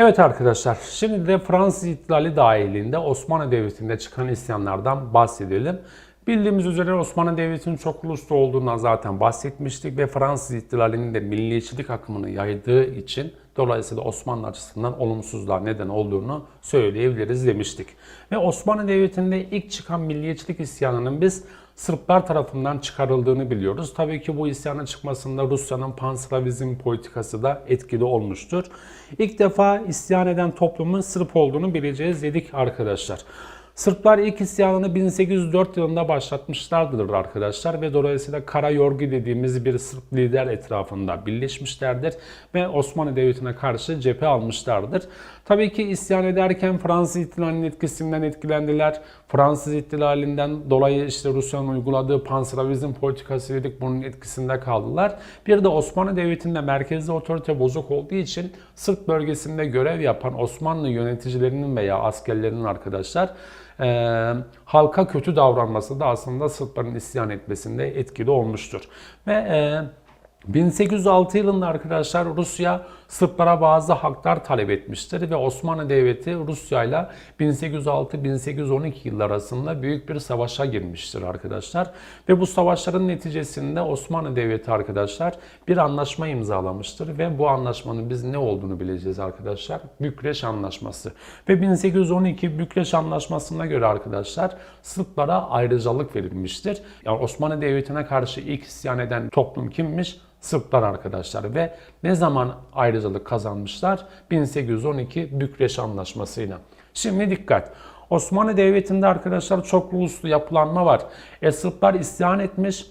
Evet arkadaşlar, şimdi de Fransız ihtilali dahilinde Osmanlı Devleti'nde çıkan isyanlardan bahsedelim. Bildiğimiz üzere Osmanlı Devleti'nin çok uluslu olduğundan zaten bahsetmiştik ve Fransız ihtilalinin de milliyetçilik akımını yaydığı için dolayısıyla Osmanlı açısından olumsuzlar neden olduğunu söyleyebiliriz demiştik. Ve Osmanlı Devleti'nde ilk çıkan milliyetçilik isyanının biz Sırplar tarafından çıkarıldığını biliyoruz. Tabii ki bu isyanın çıkmasında Rusya'nın panslavizm politikası da etkili olmuştur. İlk defa isyan eden toplumun Sırp olduğunu bileceğiz dedik arkadaşlar. Sırplar ilk isyanını 1804 yılında başlatmışlardır arkadaşlar ve dolayısıyla Kara Yorgi dediğimiz bir Sırp lider etrafında birleşmişlerdir ve Osmanlı Devleti'ne karşı cephe almışlardır. Tabii ki isyan ederken Fransız ihtilalinin etkisinden etkilendiler. Fransız ihtilalinden dolayı işte Rusya'nın uyguladığı panslavizm politikası dedik bunun etkisinde kaldılar. Bir de Osmanlı Devleti'nde merkezde otorite bozuk olduğu için Sırp bölgesinde görev yapan Osmanlı yöneticilerinin veya askerlerinin arkadaşlar e, halka kötü davranması da aslında Sırpların isyan etmesinde etkili olmuştur. Ve e, 1806 yılında arkadaşlar Rusya Sırplara bazı haklar talep etmiştir ve Osmanlı Devleti Rusya ile 1806-1812 yıllar arasında büyük bir savaşa girmiştir arkadaşlar. Ve bu savaşların neticesinde Osmanlı Devleti arkadaşlar bir anlaşma imzalamıştır ve bu anlaşmanın biz ne olduğunu bileceğiz arkadaşlar. Bükreş Anlaşması. Ve 1812 Bükreş Anlaşması'na göre arkadaşlar Sırplara ayrıcalık verilmiştir. Yani Osmanlı Devleti'ne karşı ilk isyan eden toplum kimmiş? Sırplar arkadaşlar ve ne zaman ayrıcalık kazanmışlar? 1812 Bükreş Anlaşması'yla. Şimdi dikkat. Osmanlı Devleti'nde arkadaşlar çok uluslu yapılanma var. E Sırplar isyan etmiş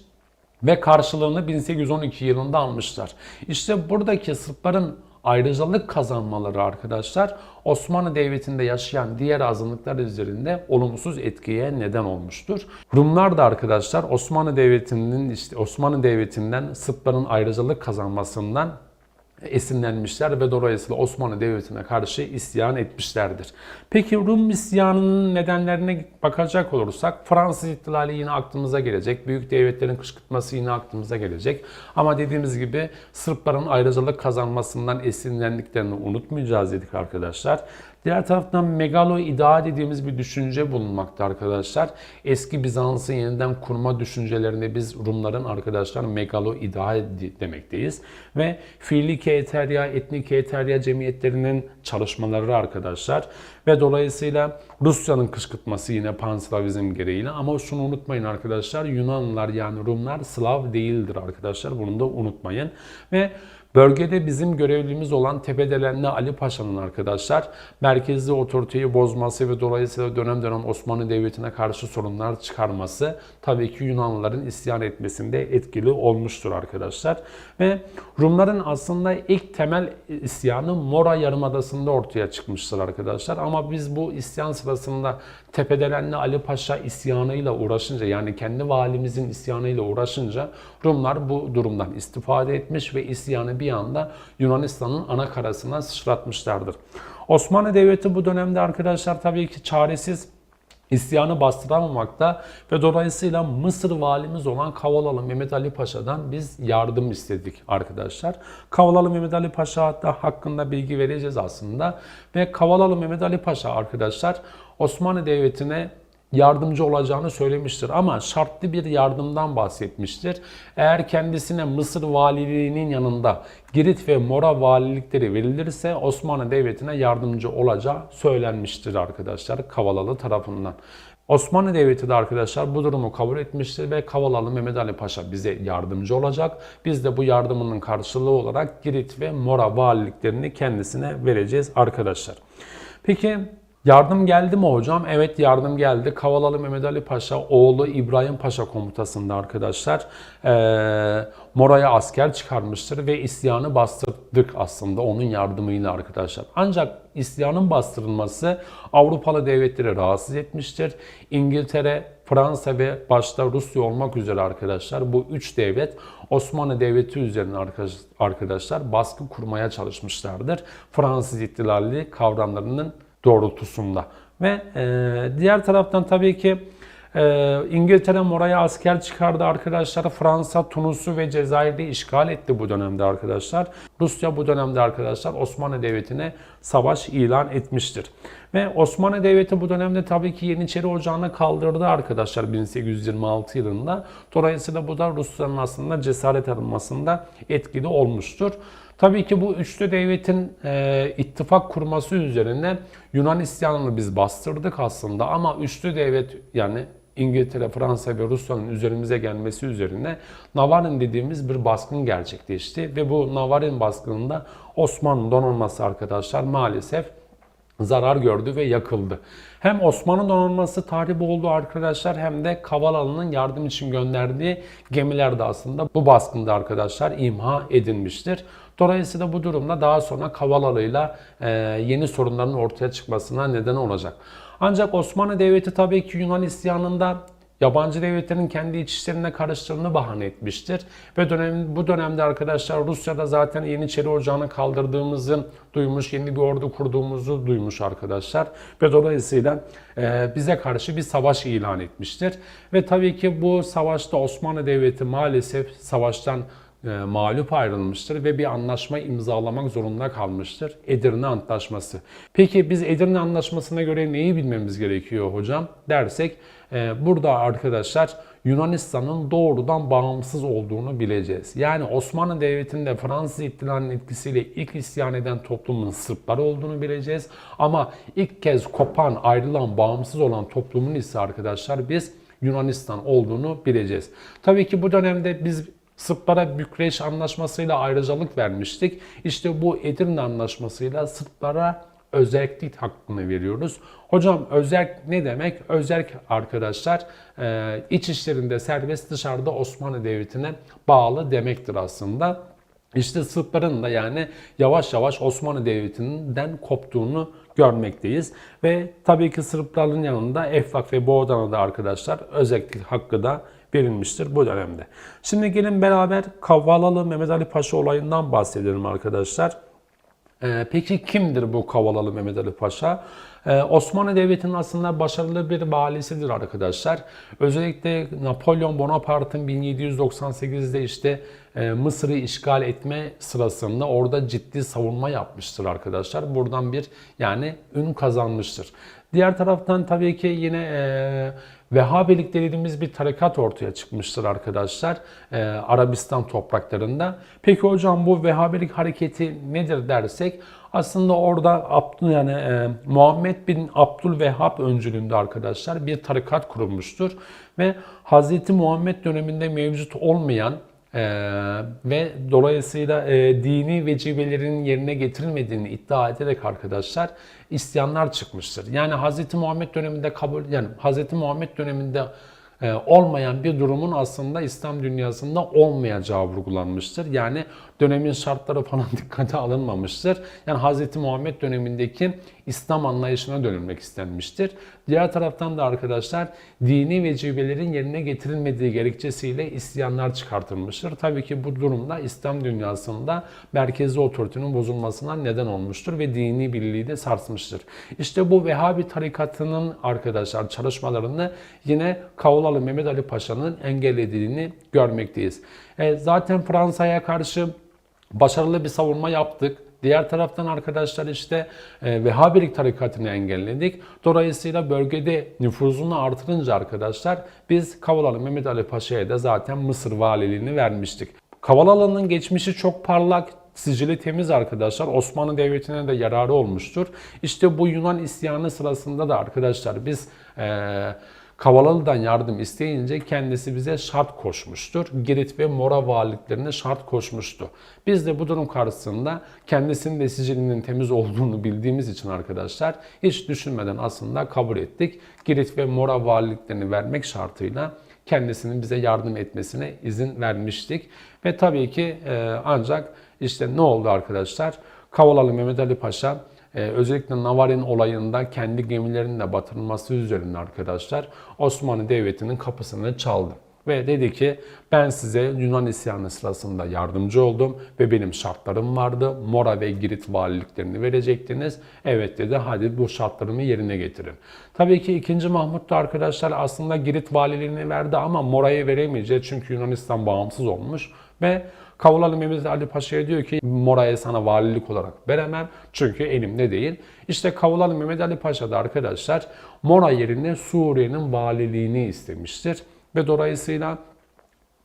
ve karşılığını 1812 yılında almışlar. İşte buradaki Sırpların ayrıcalık kazanmaları arkadaşlar Osmanlı Devleti'nde yaşayan diğer azınlıklar üzerinde olumsuz etkiye neden olmuştur. Rumlar da arkadaşlar Osmanlı Devleti'nin işte Osmanlı Devleti'nden Sırpların ayrıcalık kazanmasından esinlenmişler ve dolayısıyla Osmanlı Devleti'ne karşı isyan etmişlerdir. Peki Rum isyanının nedenlerine bakacak olursak Fransız ihtilali yine aklımıza gelecek. Büyük devletlerin kışkırtması yine aklımıza gelecek. Ama dediğimiz gibi Sırpların ayrıcalık kazanmasından esinlendiklerini unutmayacağız dedik arkadaşlar. Diğer taraftan megalo idea dediğimiz bir düşünce bulunmakta arkadaşlar. Eski Bizans'ı yeniden kurma düşüncelerinde biz Rumların arkadaşlar megalo idea demekteyiz. Ve fiili keeterya, etnik keeterya cemiyetlerinin çalışmaları arkadaşlar. Ve dolayısıyla Rusya'nın kışkırtması yine panslavizm gereğiyle. Ama şunu unutmayın arkadaşlar Yunanlılar yani Rumlar Slav değildir arkadaşlar. Bunu da unutmayın. Ve Bölgede bizim görevlimiz olan Tepedelenli Ali Paşa'nın arkadaşlar merkezli otoriteyi bozması ve dolayısıyla dönem dönem Osmanlı Devleti'ne karşı sorunlar çıkarması tabii ki Yunanlıların isyan etmesinde etkili olmuştur arkadaşlar. Ve Rumların aslında ilk temel isyanı Mora Yarımadası'nda ortaya çıkmıştır arkadaşlar. Ama biz bu isyan sırasında Tepedelenli Ali Paşa isyanıyla uğraşınca yani kendi valimizin isyanıyla uğraşınca Rumlar bu durumdan istifade etmiş ve isyanı bir anda Yunanistan'ın ana karasına sıçratmışlardır. Osmanlı Devleti bu dönemde arkadaşlar tabii ki çaresiz isyanı bastıramamakta ve dolayısıyla Mısır valimiz olan Kavalalı Mehmet Ali Paşa'dan biz yardım istedik arkadaşlar. Kavalalı Mehmet Ali Paşa hatta hakkında bilgi vereceğiz aslında ve Kavalalı Mehmet Ali Paşa arkadaşlar Osmanlı Devleti'ne yardımcı olacağını söylemiştir ama şartlı bir yardımdan bahsetmiştir. Eğer kendisine Mısır valiliğinin yanında Girit ve Mora valilikleri verilirse Osmanlı Devleti'ne yardımcı olacağı söylenmiştir arkadaşlar Kavalalı tarafından. Osmanlı Devleti de arkadaşlar bu durumu kabul etmiştir ve Kavalalı Mehmet Ali Paşa bize yardımcı olacak. Biz de bu yardımının karşılığı olarak Girit ve Mora valiliklerini kendisine vereceğiz arkadaşlar. Peki Yardım geldi mi hocam? Evet yardım geldi. Kavalalı Mehmet Ali Paşa oğlu İbrahim Paşa komutasında arkadaşlar e, Mora'ya asker çıkarmıştır ve isyanı bastırdık aslında onun yardımıyla arkadaşlar. Ancak isyanın bastırılması Avrupalı devletleri rahatsız etmiştir. İngiltere, Fransa ve başta Rusya olmak üzere arkadaşlar bu üç devlet Osmanlı Devleti üzerine arkadaşlar baskı kurmaya çalışmışlardır. Fransız ihtilalli kavramlarının doğrultusunda. Ve e, diğer taraftan tabii ki Ee, İngiltere oraya asker çıkardı arkadaşlar. Fransa, Tunus'u ve Cezayir'i işgal etti bu dönemde arkadaşlar. Rusya bu dönemde arkadaşlar Osmanlı Devleti'ne savaş ilan etmiştir. Ve Osmanlı Devleti bu dönemde tabii ki Yeniçeri Ocağı'na kaldırdı arkadaşlar 1826 yılında. Dolayısıyla bu da Rusya'nın aslında cesaret alınmasında etkili olmuştur. Tabii ki bu üçlü devletin e, ittifak kurması üzerine Yunan isyanını biz bastırdık aslında ama üçlü devlet yani İngiltere, Fransa ve Rusya'nın üzerimize gelmesi üzerine Navarin dediğimiz bir baskın gerçekleşti ve bu Navarin baskınında Osmanlı donanması arkadaşlar maalesef zarar gördü ve yakıldı. Hem Osmanlı donanması tahrip oldu arkadaşlar hem de Kavalalı'nın yardım için gönderdiği gemiler de aslında bu baskında arkadaşlar imha edilmiştir. Dolayısıyla bu durumda daha sonra Kavalalı'yla e, yeni sorunların ortaya çıkmasına neden olacak. Ancak Osmanlı Devleti tabii ki Yunan isyanında yabancı devletlerin kendi iç işlerine karıştığını bahane etmiştir. Ve dönem, bu dönemde arkadaşlar Rusya'da zaten Yeniçeri Ocağı'nı kaldırdığımızı duymuş, yeni bir ordu kurduğumuzu duymuş arkadaşlar. Ve dolayısıyla e, bize karşı bir savaş ilan etmiştir. Ve tabii ki bu savaşta Osmanlı Devleti maalesef savaştan e, mağlup ayrılmıştır ve bir anlaşma imzalamak zorunda kalmıştır. Edirne Antlaşması. Peki biz Edirne Antlaşması'na göre neyi bilmemiz gerekiyor hocam dersek e, burada arkadaşlar Yunanistan'ın doğrudan bağımsız olduğunu bileceğiz. Yani Osmanlı Devleti'nde Fransız ihtilalinin etkisiyle ilk isyan eden toplumun Sırplar olduğunu bileceğiz. Ama ilk kez kopan, ayrılan, bağımsız olan toplumun ise arkadaşlar biz Yunanistan olduğunu bileceğiz. Tabii ki bu dönemde biz Sırplara Bükreş Anlaşması'yla ayrıcalık vermiştik. İşte bu Edirne Anlaşması'yla Sırplara özellik hakkını veriyoruz. Hocam özerk ne demek? Özerk arkadaşlar e, iç işlerinde serbest dışarıda Osmanlı Devleti'ne bağlı demektir aslında. İşte Sırpların da yani yavaş yavaş Osmanlı Devleti'nden koptuğunu görmekteyiz. Ve tabii ki Sırpların yanında Eflak ve Boğdan'a da arkadaşlar özellik hakkı da verilmiştir bu dönemde. Şimdi gelin beraber Kavalalı Mehmet Ali Paşa olayından bahsedelim arkadaşlar. Ee, peki kimdir bu Kavalalı Mehmet Ali Paşa? Ee, Osmanlı Devleti'nin aslında başarılı bir valisidir arkadaşlar. Özellikle Napolyon Bonaparte'ın 1798'de işte e, Mısır'ı işgal etme sırasında orada ciddi savunma yapmıştır arkadaşlar. Buradan bir yani ün kazanmıştır. Diğer taraftan tabii ki yine e, Vehhabilik dediğimiz bir tarikat ortaya çıkmıştır arkadaşlar e, Arabistan topraklarında. Peki hocam bu Vehhabilik hareketi nedir dersek aslında orada Abdül yani e, Muhammed bin Abdülvehhab öncülüğünde arkadaşlar bir tarikat kurulmuştur ve Hazreti Muhammed döneminde mevcut olmayan ee, ve dolayısıyla e, dini vecibelerin yerine getirilmediğini iddia ederek arkadaşlar isyanlar çıkmıştır. Yani Hz. Muhammed döneminde kabul yani Hz. Muhammed döneminde olmayan bir durumun aslında İslam dünyasında olmayacağı vurgulanmıştır. Yani dönemin şartları falan dikkate alınmamıştır. Yani Hz. Muhammed dönemindeki İslam anlayışına dönülmek istenmiştir. Diğer taraftan da arkadaşlar dini vecibelerin yerine getirilmediği gerekçesiyle isyanlar çıkartılmıştır. Tabii ki bu durumda İslam dünyasında merkezi otoritenin bozulmasına neden olmuştur ve dini birliği de sarsmıştır. İşte bu Vehhabi tarikatının arkadaşlar çalışmalarını yine Kavulalı Mehmet Ali Paşa'nın engellediğini görmekteyiz. E, zaten Fransa'ya karşı başarılı bir savunma yaptık. Diğer taraftan arkadaşlar işte e, Vehhabilik tarikatını engelledik. Dolayısıyla bölgede nüfuzunu artırınca arkadaşlar biz Kavalalı Mehmet Ali Paşa'ya da zaten Mısır valiliğini vermiştik. Kavalalı'nın geçmişi çok parlak, sicili temiz arkadaşlar. Osmanlı Devleti'ne de yararı olmuştur. İşte bu Yunan isyanı sırasında da arkadaşlar biz... E, Kavalalı'dan yardım isteyince kendisi bize şart koşmuştur. Girit ve Mora valiliklerine şart koşmuştu. Biz de bu durum karşısında kendisinin de sicilinin temiz olduğunu bildiğimiz için arkadaşlar hiç düşünmeden aslında kabul ettik. Girit ve Mora valiliklerini vermek şartıyla kendisinin bize yardım etmesine izin vermiştik. Ve tabii ki ancak işte ne oldu arkadaşlar? Kavalalı Mehmet Ali Paşa ee, özellikle Navarin olayında kendi gemilerinin de batırılması üzerine arkadaşlar Osmanlı Devleti'nin kapısını çaldı. ve dedi ki ben size Yunan isyanı sırasında yardımcı oldum ve benim şartlarım vardı. Mora ve Girit valiliklerini verecektiniz. Evet dedi hadi bu şartlarımı yerine getirin. Tabii ki 2. Mahmut da arkadaşlar aslında Girit valiliğini verdi ama Mora'yı veremeyecek çünkü Yunanistan bağımsız olmuş ve Kavulalı Mehmet Ali Paşa'ya diyor ki Mora'ya sana valilik olarak veremem çünkü elimde değil. İşte Kavulalı Mehmet Ali Paşa da arkadaşlar Mora yerine Suriye'nin valiliğini istemiştir. Ve dolayısıyla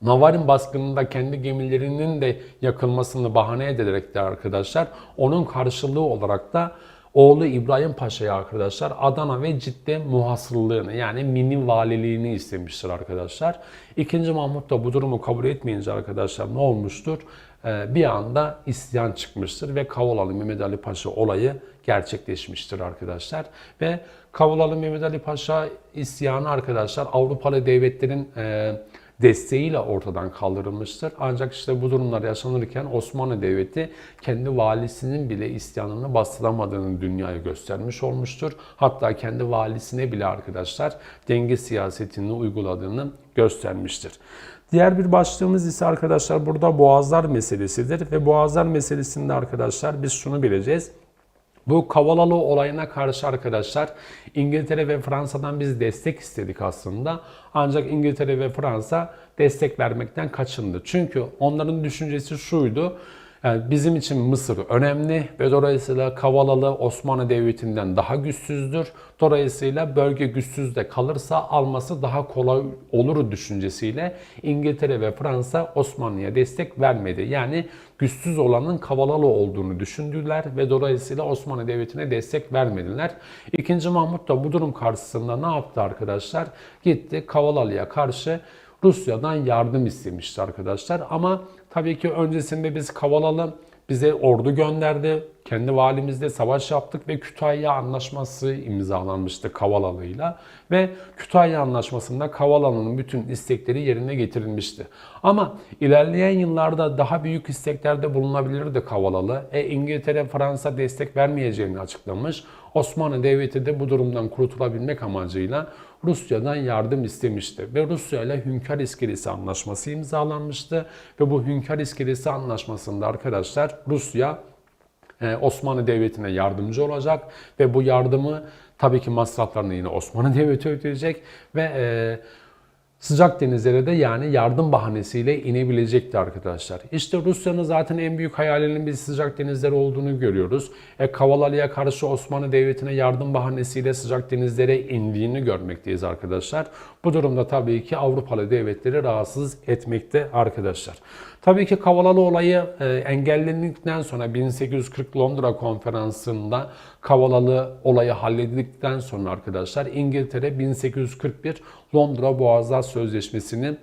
Navarin baskınında kendi gemilerinin de yakılmasını bahane ederek de arkadaşlar onun karşılığı olarak da oğlu İbrahim Paşa'ya arkadaşlar Adana ve Cidde muhasırlığını yani mini valiliğini istemiştir arkadaşlar. İkinci Mahmut da bu durumu kabul etmeyince arkadaşlar ne olmuştur? Ee, bir anda isyan çıkmıştır ve Kavalalı Mehmet Ali Paşa olayı gerçekleşmiştir arkadaşlar. Ve Kavalalı Mehmet Ali Paşa isyanı arkadaşlar Avrupalı devletlerin e, desteğiyle ortadan kaldırılmıştır. Ancak işte bu durumlar yaşanırken Osmanlı Devleti kendi valisinin bile isyanını bastıramadığını dünyaya göstermiş olmuştur. Hatta kendi valisine bile arkadaşlar denge siyasetini uyguladığını göstermiştir. Diğer bir başlığımız ise arkadaşlar burada boğazlar meselesidir ve boğazlar meselesinde arkadaşlar biz şunu bileceğiz. Bu Kavalalı olayına karşı arkadaşlar İngiltere ve Fransa'dan biz destek istedik aslında. Ancak İngiltere ve Fransa destek vermekten kaçındı. Çünkü onların düşüncesi şuydu. Yani bizim için Mısır önemli ve dolayısıyla Kavalalı Osmanlı Devleti'nden daha güçsüzdür. Dolayısıyla bölge güçsüz de kalırsa alması daha kolay olur düşüncesiyle İngiltere ve Fransa Osmanlı'ya destek vermedi. Yani güçsüz olanın Kavalalı olduğunu düşündüler ve dolayısıyla Osmanlı Devleti'ne destek vermediler. İkinci Mahmut da bu durum karşısında ne yaptı arkadaşlar? Gitti Kavalalı'ya karşı Rusya'dan yardım istemişti arkadaşlar. Ama tabii ki öncesinde biz Kavalalı bize ordu gönderdi. Kendi valimizle savaş yaptık ve Kütahya Anlaşması imzalanmıştı Kavalalı'yla. Ve Kütahya Anlaşması'nda Kavalalı'nın bütün istekleri yerine getirilmişti. Ama ilerleyen yıllarda daha büyük isteklerde bulunabilirdi Kavalalı. E, İngiltere, Fransa destek vermeyeceğini açıklamış. Osmanlı Devleti de bu durumdan kurtulabilmek amacıyla Rusya'dan yardım istemişti. Ve Rusya ile Hünkar İskelesi Anlaşması imzalanmıştı. Ve bu Hünkar İskelesi Anlaşması'nda arkadaşlar Rusya Osmanlı Devleti'ne yardımcı olacak ve bu yardımı tabii ki masraflarını yine Osmanlı Devleti ödeyecek ve e, sıcak denizlere de yani yardım bahanesiyle inebilecekti arkadaşlar. İşte Rusya'nın zaten en büyük hayalinin biz sıcak denizler olduğunu görüyoruz. E, Kavalalı'ya karşı Osmanlı Devleti'ne yardım bahanesiyle sıcak denizlere indiğini görmekteyiz arkadaşlar. Bu durumda tabii ki Avrupalı devletleri rahatsız etmekte arkadaşlar. Tabii ki Kavalalı olayı e, engellendikten sonra 1840 Londra konferansında Kavalalı olayı halledildikten sonra arkadaşlar İngiltere 1841 Londra Boğazlar Sözleşmesi'ni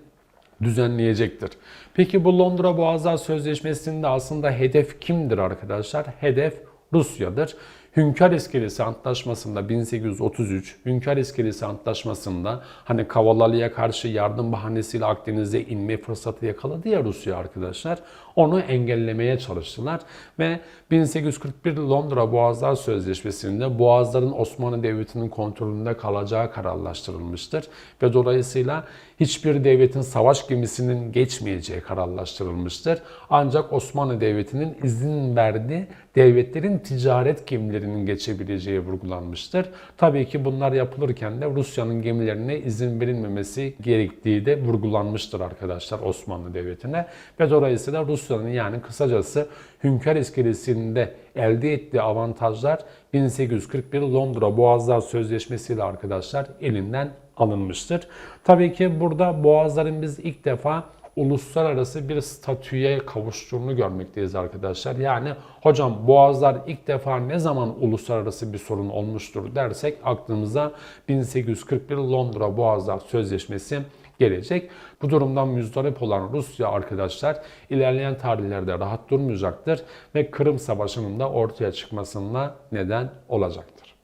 düzenleyecektir. Peki bu Londra Boğazlar Sözleşmesi'nde aslında hedef kimdir arkadaşlar? Hedef Rusya'dır. Hünkar İskelesi Antlaşması'nda 1833 Hünkar İskelesi Antlaşması'nda hani Kavalalı'ya karşı yardım bahanesiyle Akdeniz'e inme fırsatı yakaladı ya Rusya arkadaşlar. Onu engellemeye çalıştılar ve 1841 Londra Boğazlar Sözleşmesi'nde Boğazların Osmanlı Devleti'nin kontrolünde kalacağı kararlaştırılmıştır ve dolayısıyla hiçbir devletin savaş gemisinin geçmeyeceği kararlaştırılmıştır. Ancak Osmanlı Devleti'nin izin verdiği devletlerin ticaret gemilerinin geçebileceği vurgulanmıştır. Tabii ki bunlar yapılırken de Rusya'nın gemilerine izin verilmemesi gerektiği de vurgulanmıştır arkadaşlar Osmanlı Devleti'ne. Ve dolayısıyla Rusya'nın yani kısacası Hünkar İskelesi'nde elde ettiği avantajlar 1841 Londra Boğazlar Sözleşmesi ile arkadaşlar elinden alınmıştır. Tabii ki burada Boğazların biz ilk defa uluslararası bir statüye kavuştuğunu görmekteyiz arkadaşlar. Yani hocam boğazlar ilk defa ne zaman uluslararası bir sorun olmuştur dersek aklımıza 1841 Londra Boğazlar Sözleşmesi gelecek. Bu durumdan müzdarip olan Rusya arkadaşlar ilerleyen tarihlerde rahat durmayacaktır ve Kırım Savaşı'nın da ortaya çıkmasına neden olacaktır.